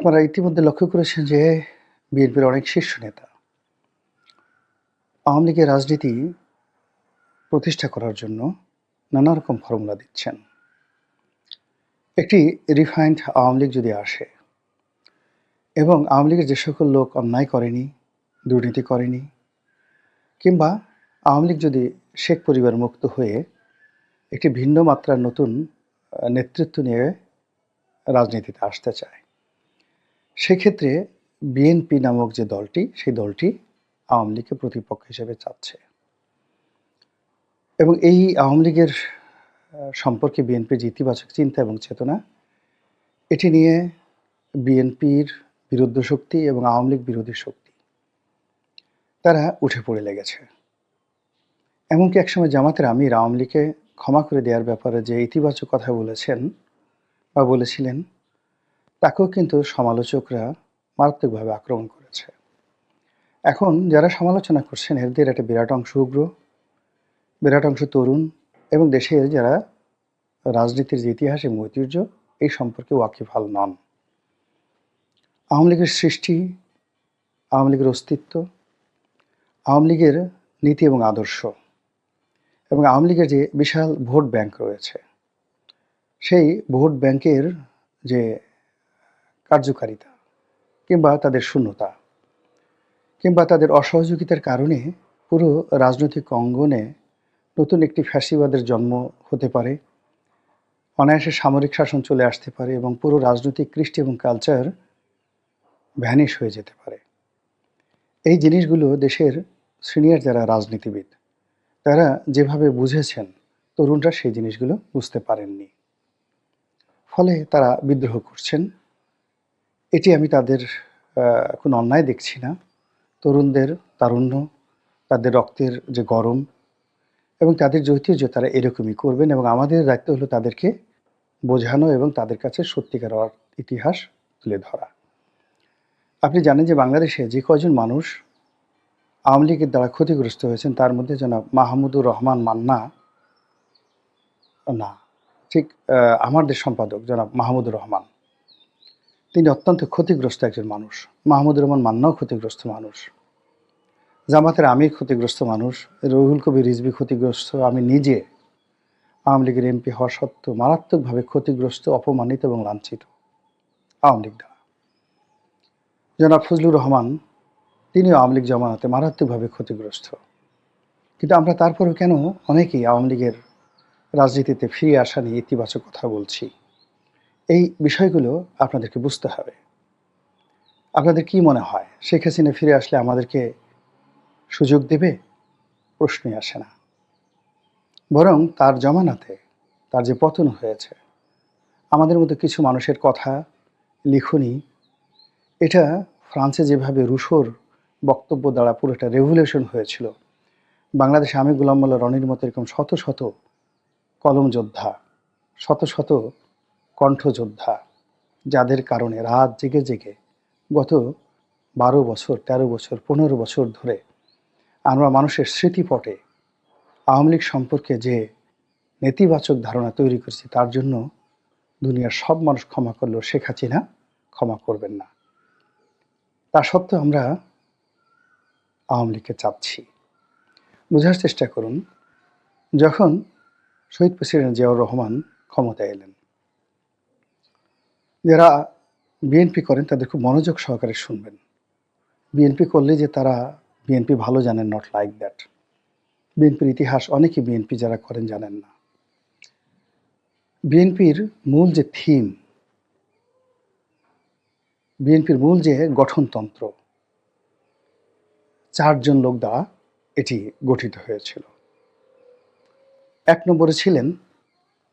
আপনারা ইতিমধ্যে লক্ষ্য করেছেন যে বিএনপির অনেক শীর্ষ নেতা আওয়ামী লীগের রাজনীতি প্রতিষ্ঠা করার জন্য নানা রকম ফর্মুলা দিচ্ছেন। একটি রিফাইন্ড আওয়ামী লীগ যদি আসে এবং আওয়ামী লীগের যে সকল লোক অন্যায় করেনি, দুর্নীতি করেনি, কিংবা আওয়ামী লীগ যদি শেখ পরিবার মুক্ত হয়ে একটি ভিন্ন মাত্রার নতুন নেতৃত্ব নিয়ে রাজনীতিতে আসতে চায় সেক্ষেত্রে বিএনপি নামক যে দলটি, সেই দলটি আওয়ামী লীগকে প্রতিপক্ষ হিসেবে চাচ্ছে। এবং এই আওয়ামী লীগের সম্পর্কে বিএনপির যে ইতিবাচক চিন্তা এবং চেতনা, এটি নিয়ে বিএনপির বিরুদ্ধ শক্তি এবং আওয়ামী লীগ বিরোধী শক্তি, তারা উঠে পড়ে লেগেছে। এমনকি একসময় জামাতের আমির আওয়ামী লীগকে ক্ষমা করে দেওয়ার ব্যাপারে যে ইতিবাচক কথা বলেছেন বা বলেছিলেন তাকেও কিন্তু সমালোচকরা মারাত্মকভাবে আক্রমণ করেছে। এখন যারা সমালোচনা করছেন, এদের একটা বিরাট অংশ উগ্র, বিরাট অংশ তরুণ এবং দেশের যারা রাজনীতির যে ইতিহাস এবং ঐতিহ্য, এই সম্পর্কে ওয়াকিফাল নন। আওয়ামী লীগের সৃষ্টি, আওয়ামী লীগের অস্তিত্ব, আওয়ামী লীগের নীতি এবং আদর্শ এবং আওয়ামী লীগের যে বিশাল ভোট ব্যাংক রয়েছে, সেই ভোট ব্যাংকের যে কার্যকারিতা কিংবা তাদের শূন্যতা কিংবা তাদের অসহযোগিতার কারণে পুরো রাজনৈতিক অঙ্গনে নতুন একটি ফ্যাসিবাদের জন্ম হতে পারে, অনায়াসে সামরিক শাসন চলে আসতে পারে এবং পুরো রাজনৈতিক কৃষ্টি এবং কালচার ভ্যানিশ হয়ে যেতে পারে। এই জিনিসগুলো দেশের সিনিয়র যারা রাজনীতিবিদ, তারা যেভাবে বুঝেছেন, তরুণরা সেই জিনিসগুলো বুঝতে পারেননি। ফলে তারা বিদ্রোহ করছেন এটি আমি তাদের কোনো অন্যায় দেখছি না। তরুণদের তারুণ্য, তাদের রক্তের যে গরম এবং তাদের যে তারা এরকমই করবেন এবং আমাদের দায়িত্ব হলো তাদেরকে বোঝানো এবং তাদের কাছে সত্যিকার ইতিহাস তুলে ধরা। আপনি জানেন যে বাংলাদেশে যে কয়জন মানুষ আওয়ামী লীগের দ্বারা ক্ষতিগ্রস্ত হয়েছেন, তার মধ্যে যেন মাহমুদুর রহমান মান্না না, ঠিক দেশ সম্পাদক জনাব মাহমুদুর রহমান। তিনি অত্যন্ত ক্ষতিগ্রস্ত একজন মানুষ। মাহমুদুর রহমান মান্নাও ক্ষতিগ্রস্ত মানুষ। জামাতের আমি ক্ষতিগ্রস্ত মানুষ। রহুল কবির রিজবি ক্ষতিগ্রস্ত। আমি নিজে আওয়ামী লীগের এমপি হওয়া সত্ত্বেও মারাত্মকভাবে ক্ষতিগ্রস্ত, অপমানিত এবং লাঞ্ছিত। আওয়ামী লীগ দ্বারা। জনাব ফজলুর রহমান, তিনিও আওয়ামী লীগ জমানাতে মারাত্মকভাবে ক্ষতিগ্রস্ত। কিন্তু আমরা তারপরেও কেন অনেকেই আওয়ামী লীগের রাজনীতিতে ফিরে আসা নিয়ে ইতিবাচক কথা বলছি? এই বিষয়গুলো আপনাদেরকে বুঝতে হবে। আপনাদের কি মনে হয়? শেখ হাসিনা ফিরে আসলে আমাদেরকে সুযোগ দেবে? প্রশ্নই আসে না। বরং তার জমানাতে তার যে পতন হয়েছে, আমাদের মতো কিছু মানুষের কথা লিখনি এটা ফ্রান্সে যেভাবে রুশোর বক্তব্য দ্বারা পুরোটা রেভলিউশন হয়েছিল, বাংলাদেশে আমি গোলাম মোল্লা রনির মতো এরকম শত শত কলম যোদ্ধা, শত শত কণ্ঠযোদ্ধা, যাদের কারণে রাত জেগে জেগে গত বারো বছর ১৩ বছর, পনেরো বছর ধরে আমরা মানুষের স্মৃতিপটে আওয়ামী লীগ সম্পর্কে যে নেতিবাচক ধারণা তৈরি করেছি, তার জন্য দুনিয়ার সব মানুষ ক্ষমা করলেও শেখ হাসিনা ক্ষমা করবেন না। তা সত্ত্বেও আমরা আওয়ামী লীগকে চাচ্ছি বোঝার চেষ্টা করুন, যখন শহীদ প্রেসিডেন্ট জিয়াউর রহমান ক্ষমতায় এলেন যারা বিএনপি করেন, তাদের খুব মনোযোগ সহকারে শুনবেন। বিএনপি করলে যে তারা বিএনপি ভালো জানেন নট লাইক দ্যাট বিএনপির ইতিহাস অনেকে বিএনপি যারা করেন জানেন না। বিএনপির মূল যে থিম বিএনপির মূল যে গঠনতন্ত্র, চারজন লোক দ্বারা এটি গঠিত হয়েছিল। এক নম্বরে ছিলেন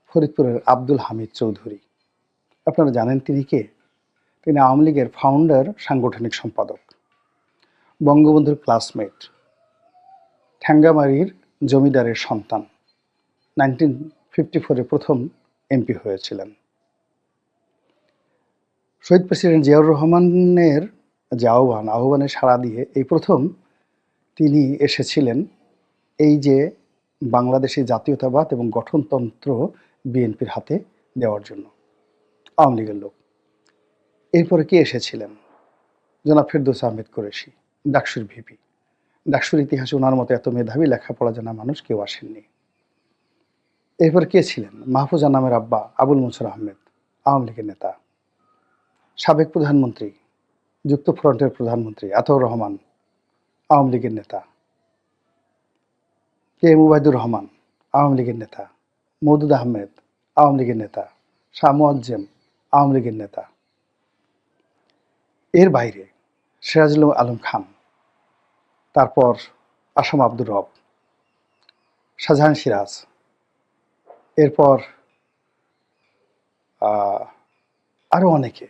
ফরিদপুরের আব্দুল হামিদ চৌধুরী। আপনারা জানেন তিনি কে? তিনি আওয়ামী লীগের ফাউন্ডার সাংগঠনিক সম্পাদক। বঙ্গবন্ধুর ক্লাসমেট ঠ্যাঙ্গামারির জমিদারের সন্তান। নাইনটিন ফিফটি ফোরে প্রথম এমপি হয়েছিলেন। শহীদ প্রেসিডেন্ট জিয়াউর রহমানের যে আহ্বান, আহ্বানে সাড়া দিয়ে এই প্রথম তিনি এসেছিলেন এই যে বাংলাদেশি জাতীয়তাবাদ এবং গঠনতন্ত্র বিএনপির হাতে দেওয়ার জন্য। আওয়ামী লীগের লোক। এরপরে কে এসেছিলেন? জনাব ফেরদৌস আহমেদ কুরেশি, ডাকসুর ভিপি। ডাকসুর ইতিহাসে ওনার মতো এত মেধাবী লেখাপড়া জানা মানুষ কেউ আসেননি। এরপর কে ছিলেন? মাহফুজা নামের আব্বা আবুল মনসুর আহমেদ, আওয়ামী লীগের নেতা। সাবেক প্রধানমন্ত্রী যুক্ত ফ্রন্টের প্রধানমন্ত্রী আতাউর রহমান, আওয়ামী লীগের নেতা। কে? এম উবায়দুর রহমান, আওয়ামী লীগের নেতা। মৌদুদ আহমেদ, আওয়ামী লীগের নেতা। শাহ মুয়াজ্জেম আওয়ামী লীগের নেতা। এর বাইরে সিরাজুল আলম খান তারপর আসাম আব্দুর রব শাহজাহান সিরাজ এরপর আহ, আরও অনেকে।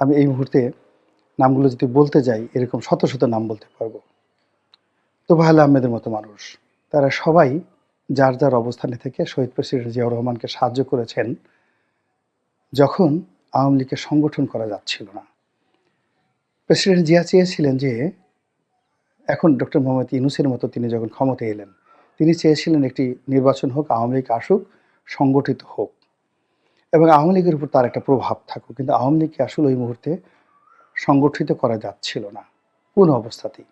আমি এই মুহূর্তে নামগুলো যদি বলতে যাই এরকম শত শত নাম বলতে পারব। তোবাহাল আহমেদের মতো মানুষ তারা সবাই যার যার অবস্থানে থেকে শহীদ প্রেসিডেন্ট জিয়াউর রহমানকে সাহায্য করেছেন যখন আওয়ামী লীগকে সংগঠন করা যাচ্ছিল না। প্রেসিডেন্ট জিয়া চেয়েছিলেন যে, এখন ডক্টর মোহাম্মদ ইউনুসের মতো তিনি যখন ক্ষমতায় এলেন, তিনি চেয়েছিলেন একটি নির্বাচন হোক, আওয়ামী লীগ আসুক, সংগঠিত হোক। এবং আওয়ামী লীগের উপর তার একটা প্রভাব থাকুক, কিন্তু আওয়ামী লীগকে আসলে ওই মুহূর্তে সংগঠিত করা যাচ্ছিল না। কোনো অবস্থাতেই।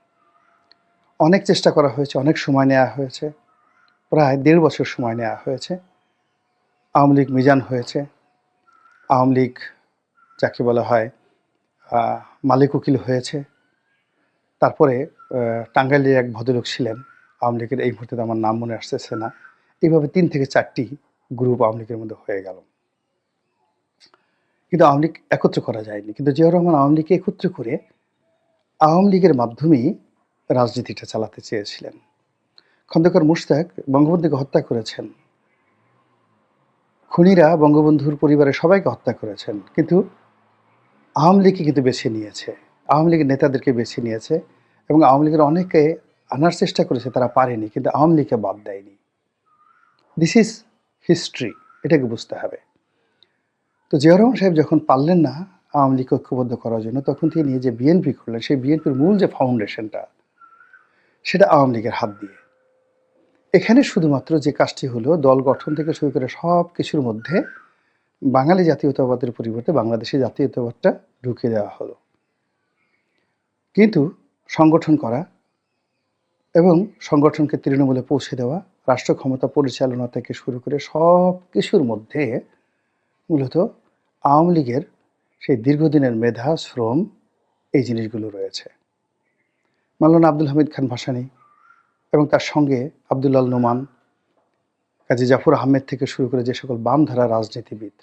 অনেক চেষ্টা করা হয়েছে, অনেক সময় নেওয়া হয়েছে, প্রায় দেড় বছর সময় নেওয়া হয়েছে। আওয়ামী লীগ মিজান হয়েছে। আওয়ামী লীগ যাকে বলা হয় মালিক উকিল হয়েছে। তারপরে টাঙ্গাইলের এক ভদ্রলোক ছিলেন, আওয়ামী লীগের এই মুহূর্তে আমার নাম মনে আসতেছে না। এইভাবে তিন থেকে চারটি গ্রুপ আওয়ামী লীগের মধ্যে হয়ে গেল। কিন্তু আওয়ামী লীগ একত্র করা যায়নি। কিন্তু জিয়াউর রহমান আওয়ামী লীগকে একত্র করে আওয়ামী লীগের মাধ্যমেই রাজনীতিটা চালাতে চেয়েছিলেন। খন্দকার মুশতাক বঙ্গবন্ধুকে হত্যা করেছেন। খুনিরা বঙ্গবন্ধুর পরিবারের সবাইকে হত্যা করেছেন। কিন্তু আওয়ামী লীগকে কিন্তু বেছে নিয়েছে। আওয়ামী লীগের নেতাদেরকে বেছে নিয়েছে এবং আওয়ামী লীগের অনেকে আনার চেষ্টা করেছে, তারা পারেনি, কিন্তু আওয়ামী লীগকে বাদ দেয়নি। দিস ইজ হিস্ট্রি এটাকে বুঝতে হবে। তো জিয়াউর রহমান সাহেব যখন পারলেন না আওয়ামী লীগকে ঐক্যবদ্ধ করার জন্য, তখন তিনি যে বিএনপি করলেন সেই বিএনপির মূল যে ফাউন্ডেশনটা সেটা আওয়ামী লীগের হাত দিয়ে। এখানে শুধুমাত্র যে কাজটি হলো, দল গঠন থেকে শুরু করে সব কিছুর মধ্যে বাঙালি জাতীয়তাবাদের পরিবর্তে বাংলাদেশি জাতীয়তাবাদটা ঢুকে দেওয়া হলো। কিন্তু সংগঠন করা এবং সংগঠনকে তৃণমূলে পৌঁছে দেওয়া, রাষ্ট্র ক্ষমতা পরিচালনা থেকে শুরু করে সব কিছুর মধ্যে মূলত আওয়ামী লীগের সেই দীর্ঘদিনের মেধা, শ্রম এই জিনিসগুলো রয়েছে। মাওলানা আব্দুল হামিদ খান ভাসানী এবং তার সঙ্গে আবদুল্লাল নোমান, কাজী জাফর আহমেদ থেকে শুরু করে যে সকল বামধারা রাজনীতিবিদ,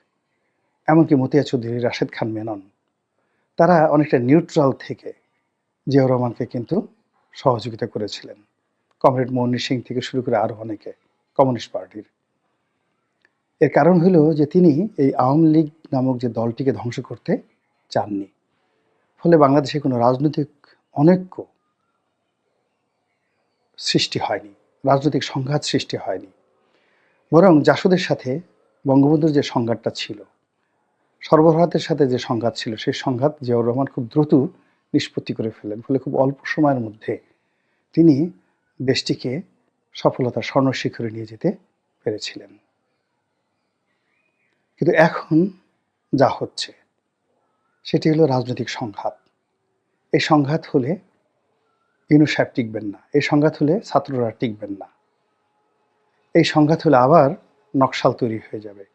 এমনকি মতিয়া চৌধুরী, রাশেদ খান মেনন, তারা অনেকটা নিউট্রাল থেকে জিয়াউর রহমানকে কিন্তু সহযোগিতা করেছিলেন। কমরেড মনির সিং থেকে শুরু করে আরও অনেকে, কমিউনিস্ট পার্টির। এর কারণ হলো যে তিনি এই আওয়ামী লীগ নামক যে দলটিকে ধ্বংস করতে চাননি, ফলে বাংলাদেশে কোনো রাজনৈতিক অনৈক্য সৃষ্টি হয়নি, রাজনৈতিক সংঘাত সৃষ্টি হয়নি। বরং জাসদের সাথে বঙ্গবন্ধুর যে সংঘাতটা ছিল সর্বভারতের সাথে যে সংঘাত ছিল, সেই সংঘাত জিয়াউর রহমান খুব দ্রুত নিষ্পত্তি করে ফেলেন ফলে খুব অল্প সময়ের মধ্যে তিনি দেশটিকে সফলতার স্বর্ণ শিখরে নিয়ে যেতে পেরেছিলেন। কিন্তু এখন যা হচ্ছে, সেটি হলো রাজনৈতিক সংঘাত। এই সংঘাত হলে ইনু সাহেব টিকবেন না। এই সংঘাত হলে ছাত্ররা টিকবেন না। এই সংঘাত হলে আবার নকশাল তৈরি হয়ে যাবে।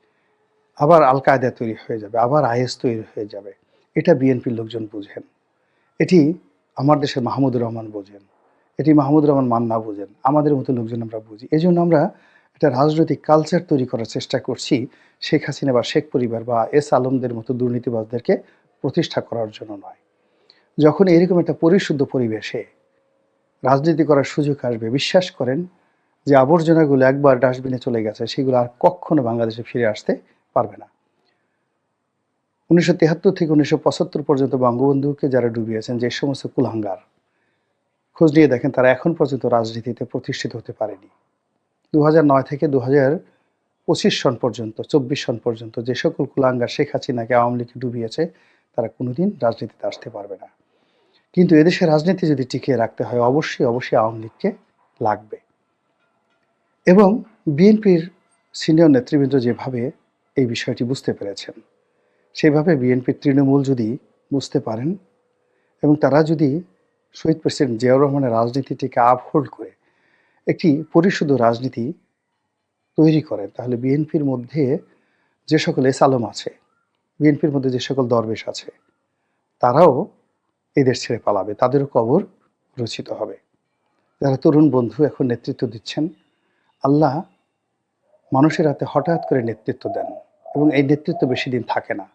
আবার আল কায়দা তৈরি হয়ে যাবে। আবার আইএস তৈরি হয়ে যাবে। এটা বিএনপির লোকজন বুঝেন। এটি আমার দেশের মাহমুদুর রহমান বোঝেন। এটি মাহমুদুর রহমান মান্না বোঝেন। আমাদের মতো লোকজন আমরা বুঝি। এই জন্য আমরা একটা রাজনৈতিক কালচার তৈরি করার চেষ্টা করছি শেখ হাসিনা বা শেখ পরিবার বা এস আলমদের মতো দুর্নীতিবাজদেরকে প্রতিষ্ঠা করার জন্য নয়। যখন এরকম একটা পরিশুদ্ধ পরিবেশে রাজনীতি করার সুযোগ আসবে। বিশ্বাস করেন যে আবর্জনাগুলো একবার ডাস্টবিনে চলে গেছে, সেগুলো আর কখনো বাংলাদেশে ফিরে আসতে পারবে না। উনিশশো থেকে উনিশশো পঁচাত্তর পর্যন্ত বঙ্গবন্ধুকে যারা ডুবিয়েছেন, যে সমস্ত কুলাঙ্গার খোঁজ নিয়ে দেখেন তারা এখন পর্যন্ত রাজনীতিতে প্রতিষ্ঠিত হতে পারেনি। দু নয় থেকে দু পঁচিশ সন পর্যন্ত, চব্বিশ সন পর্যন্ত যে সকল কুলাঙ্গার শেখ হাসিনাকে আওয়ামী লীগ ডুবিয়েছে, তারা কোনোদিন রাজনীতিতে আসতে পারবে না। কিন্তু এদেশের রাজনীতি যদি টিকিয়ে রাখতে হয়, অবশ্যই অবশ্যই আওয়ামী লীগকে লাগবে। এবং বিএনপির সিনিয়র নেতৃবৃন্দ যেভাবে এই বিষয়টি বুঝতে পেরেছেন, সেভাবে বিএনপির তৃণমূল যদি বুঝতে পারেন এবং তারা যদি শহীদ প্রেসিডেন্ট জিয়াউর রহমানের রাজনীতিটিকে আপহোল্ড করে একটি পরিশুদ্ধ রাজনীতি তৈরি করেন, তাহলে বিএনপির মধ্যে যে সকল এসালম আছে, বিএনপির মধ্যে যে সকল দরবেশ আছে, তারাও এদের ছেড়ে পালাবে তাদেরও কবর রচিত হবে। যারা তরুণ বন্ধু এখন নেতৃত্ব দিচ্ছেন, আল্লাহ মানুষের হাতে হঠাৎ করে নেতৃত্ব দেন এবং এই নেতৃত্ব বেশি দিন থাকে না।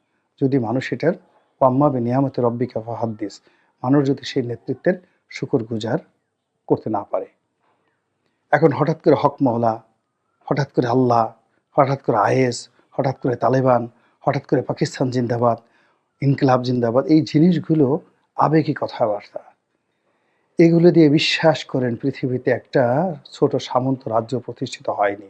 যদি মানুষ এটার ওয়াম্মা বে নিয়ামতের রব্বিকা ফাহাদ্দিস, মানুষ যদি সেই নেতৃত্বের শুকর গুজার করতে না পারে। এখন হঠাৎ করে হক মহলা হঠাৎ করে আল্লাহ, হঠাৎ করে আইএস, হঠাৎ করে তালেবান, হঠাৎ করে পাকিস্তান জিন্দাবাদ, ইনকিলাব জিন্দাবাদ, এই জিনিসগুলো আবেগী কথাবার্তা। এগুলো দিয়ে বিশ্বাস করেন পৃথিবীতে একটা ছোট সামন্ত রাজ্য প্রতিষ্ঠিত হয়নি।